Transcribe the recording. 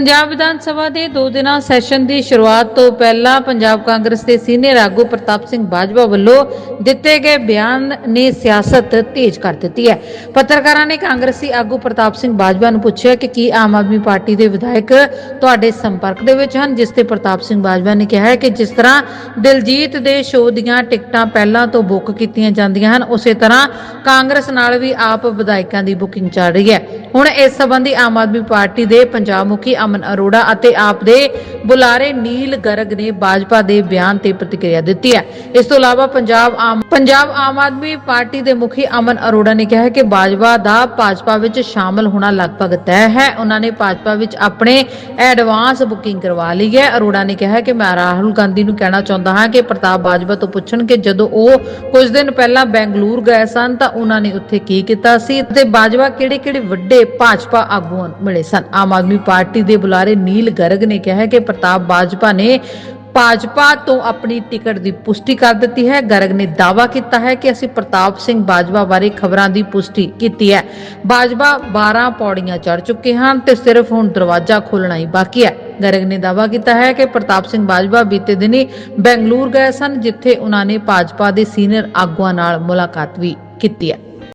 ਪੰਜਾਬ ਵਿਧਾਨ ਸਭਾ ਦੇ ਦੋ ਦਿਨਾਂ ਸੈਸ਼ਨ ਦੀ ਸ਼ੁਰੂਆਤ ਤੋਂ ਪਹਿਲਾਂ ਪੰਜਾਬ ਕਾਂਗਰਸ ਦੇ ਸੀਨੀਅਰ ਆਗੂ ਪ੍ਰਤਾਪ ਸਿੰਘ ਬਾਜਵਾ ਵੱਲੋਂ ਦਿੱਤੇ ਗਏ ਬਿਆਨ ਨੇ ਸਿਆਸਤ ਤੇਜ਼ ਕਰ ਦਿੱਤੀ ਹੈ। ਪੱਤਰਕਾਰਾਂ ਨੇ ਕਾਂਗਰਸੀ ਆਗੂ ਪ੍ਰਤਾਪ ਸਿੰਘ ਬਾਜਵਾ ਨੂੰ ਪੁੱਛਿਆ ਕਿ ਕੀ ਆਮ ਆਦਮੀ ਪਾਰਟੀ ਦੇ ਵਿਧਾਇਕ ਤੁਹਾਡੇ ਸੰਪਰਕ ਦੇ ਵਿੱਚ ਹਨ, ਜਿਸ ਤੇ ਪ੍ਰਤਾਪ ਸਿੰਘ ਬਾਜਵਾ ਨੇ ਕਿਹਾ ਹੈ ਕਿ ਜਿਸ ਤਰ੍ਹਾਂ ਦਿਲਜੀਤ ਦੇ ਸ਼ੋਅ ਦੀਆਂ ਟਿਕਟਾਂ ਪਹਿਲਾਂ ਤੋਂ ਬੁੱਕ ਕੀਤੀਆਂ ਜਾਂਦੀਆਂ ਹਨ, ਉਸੇ ਤਰ੍ਹਾਂ ਕਾਂਗਰਸ ਨਾਲ ਵੀ ਆਪ ਵਿਧਾਇਕਾਂ ਦੀ ਬੁਕਿੰਗ ਚੱਲ ਰਹੀ ਹੈ। ਹੁਣ ਇਸ ਸੰਬੰਧੀ ਆਮ ਆਦਮੀ ਪਾਰਟੀ ਦੇ ਪੰਜਾਬ ਮੁਖੀ ਅਮਨ ਅਰੋੜਾ ਅਤੇ ਆਪ ਦੇ ਬੁਲਾਰੇ ਨੀਲ ਗਰਗ ਨੇ ਭਾਜਪਾ ਦੇ ਬਿਆਨ ਤੇ ਪ੍ਰਤੀਕਿਰਿਆ ਦਿੱਤੀ ਹੈ। ਇਸ ਤੋਂ ਇਲਾਵਾ ਪੰਜਾਬ ਆਮ ਪੰਜਾਬ ਆਮ ਆਦਮੀ ਪਾਰਟੀ ਦੇ ਮੁਖੀ ਅਮਨ ਅਰੋੜਾ ਨੇ ਕਿਹਾ ਹੈ ਕਿ ਭਾਜਪਾ ਦਾ ਭਾਜਪਾ ਵਿੱਚ ਸ਼ਾਮਲ ਹੋਣਾ ਲਗਭਗ ਤੈਅ ਹੈ। ਉਹਨਾਂ ਨੇ ਭਾਜਪਾ ਵਿੱਚ ਆਪਣੇ ਐਡਵਾਂਸ ਬੁਕਿੰਗ ਕਰਵਾ ਲਈ ਹੈ। ਅਰੋੜਾ ਨੇ ਕਿਹਾ ਕਿ ਮੈਂ ਰਾਹੁਲ ਗਾਂਧੀ ਨੂੰ ਕਹਿਣਾ ਚਾਹੁੰਦਾ ਹਾਂ ਕਿ ਪ੍ਰਤਾਪ ਬਾਜਵਾ ਤੋਂ ਪੁੱਛਣ ਕਿ ਜਦੋਂ ਉਹ ਕੁਝ ਦਿਨ ਪਹਿਲਾਂ ਬੈਂਗਲੁਰੂ ਗਏ ਸਨ ਤਾਂ ਉਹਨਾਂ ਨੇ ਉੱਥੇ ਕੀ ਕੀਤਾ ਸੀ ਤੇ ਬਾਜਵਾ ਕਿਹੜੇ-ਕਿਹੜੇ ਵੱਡੇ ਭਾਜਪਾ ਆਗੂਆਂ ਮਿਲੇ ਸਨ। ਆਮ ਆਦਮੀ ਪਾਰਟੀ ਦੇ ਬੁਲਾਰੇ ਨੀਲ ਗਰਗ ਨੇ ਕਿਹਾ ਹੈ ਕਿ ਪ੍ਰਤਾਪ ਬਾਜਵਾ ਨੇ ਭਾਜਪਾ ਤੋਂ ਆਪਣੀ ਟਿਕਟ ਦੀ ਪੁਸ਼ਟੀ ਕਰ ਦਿੱਤੀ ਹੈ। ਗਰਗ ਨੇ ਦਾਅਵਾ ਕੀਤਾ ਹੈ ਕਿ ਅਸੀਂ ਪ੍ਰਤਾਪ ਸਿੰਘ ਬਾਜਵਾ ਬਾਰੇ ਖਬਰਾਂ ਦੀ ਪੁਸ਼ਟੀ ਕੀਤੀ ਹੈ। ਬਾਜਵਾ 12 ਪੌੜੀਆਂ ਚੜ ਚੁੱਕੇ ਹਨ ਤੇ ਸਿਰਫ ਹੁਣ ਦਰਵਾਜ਼ਾ ਖੋਲਣਾ ਹੀ ਬਾਕੀ ਹੈ। ਗਰਗ ਨੇ ਦਾਅਵਾ ਕੀਤਾ ਹੈ ਕਿ ਪ੍ਰਤਾਪ ਸਿੰਘ ਬਾਜਵਾ ਬੀਤੇ ਦਿਨੀ ਬੈਂਗਲੁਰੂ ਗਏ ਸਨ, ਜਿੱਥੇ ਉਹਨਾਂ ਨੇ ਭਾਜਪਾ ਦੇ ਸੀਨੀਅਰ ਆਗੂਆਂ ਨਾਲ ਮੁਲਾਕਾਤ ਵੀ ਕੀਤੀ ਹੈ।